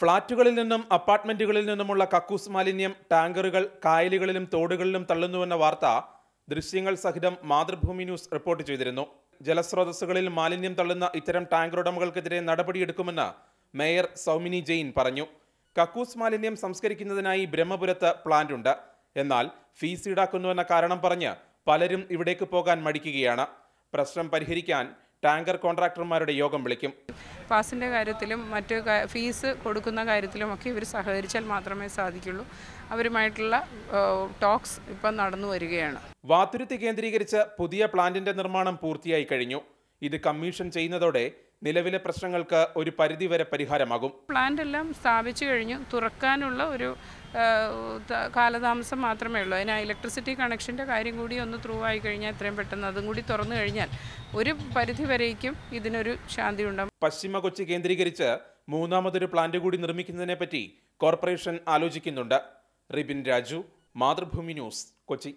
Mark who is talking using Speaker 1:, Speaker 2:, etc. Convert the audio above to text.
Speaker 1: ഫ്ളാറ്റുകളിൽ നിന്നും അപ്പാർട്ട്മെന്റുകളിൽ നിന്നുമുള്ള കക്കൂസ് മാലിന്യം ടാങ്കറുകൾ കായലുകളിലും തോടുകളിലും തള്ളുന്നുവെന്ന വാർത്ത ദൃശ്യങ്ങൾ സഹിതം മാതൃഭൂമി ന്യൂസ് റിപ്പോർട്ട് ചെയ്തിരുന്നു. ജലസ്രോതസ്സുകളിൽ മാലിന്യം തള്ളുന്ന ഇത്തരം ടാങ്കർ ഉടമകൾക്കെതിരെ നടപടിയെടുക്കുമെന്ന് മേയർ സൗമിനി ജെയിൻ പറഞ്ഞു. കക്കൂസ് മാലിന്യം സംസ്കരിക്കുന്നതിനായി ബ്രഹ്മപുരത്ത് പ്ലാന്റ് ഉണ്ട് എന്നാൽ ഫീസ് ഈടാക്കുന്നുവെന്ന കാരണം പറഞ്ഞ് പലരും ഇവിടേക്ക് പോകാൻ മടിക്കുകയാണ്. പ്രശ്നം പരിഹരിക്കാൻ ടാങ്കർ കോൺട്രാക്ടർമാരുടെ യോഗം വിളിക്കും.
Speaker 2: പാസിന്റെ കാര്യത്തിലും മറ്റ് ഫീസ് കൊടുക്കുന്ന കാര്യത്തിലുമൊക്കെ ഇവർ സഹകരിച്ചാൽ മാത്രമേ സാധിക്കുള്ളൂ. അവരുമായിട്ടുള്ള ടോക്സ് ഇപ്പം നടന്നു വരികയാണ്.
Speaker 1: വാതുരുത്തി കേന്ദ്രീകരിച്ച് പുതിയ പ്ലാന്റിന്റെ നിർമ്മാണം പൂർത്തിയായി കഴിഞ്ഞു. ഇത് കമ്മീഷൻ ചെയ്യുന്നതോടെ നിലവിലെ പ്രശ്നങ്ങൾക്ക് ഒരു പരിധിവരെ പരിഹാരമാകും.
Speaker 2: പ്ലാന്റ് എല്ലാം സ്ഥാപിച്ചു കഴിഞ്ഞു. തുറക്കാനുള്ള ഒരു കാലതാമസം മാത്രമേ ഉള്ളൂ. അതിന് ഇലക്ട്രിസിറ്റി കണക്ഷന്റെ കാര്യം കൂടി ഒന്ന് ത്രൂ ആയി കഴിഞ്ഞാൽ എത്രയും പെട്ടെന്ന് അതും കൂടി തുറന്നു കഴിഞ്ഞാൽ ഒരു പരിധി വരേക്കും ഇതിനൊരു ശാന്തി ഉണ്ടാകും
Speaker 1: പശ്ചിമ കൊച്ചി കേന്ദ്രീകരിച്ച് മൂന്നാമതൊരു പ്ലാന്റ് കൂടി നിർമ്മിക്കുന്നതിനെ പറ്റി കോർപ്പറേഷൻ ആലോചിക്കുന്നുണ്ട്. റിബിൻ രാജു മാതൃഭൂമി ന്യൂസ് കൊച്ചി.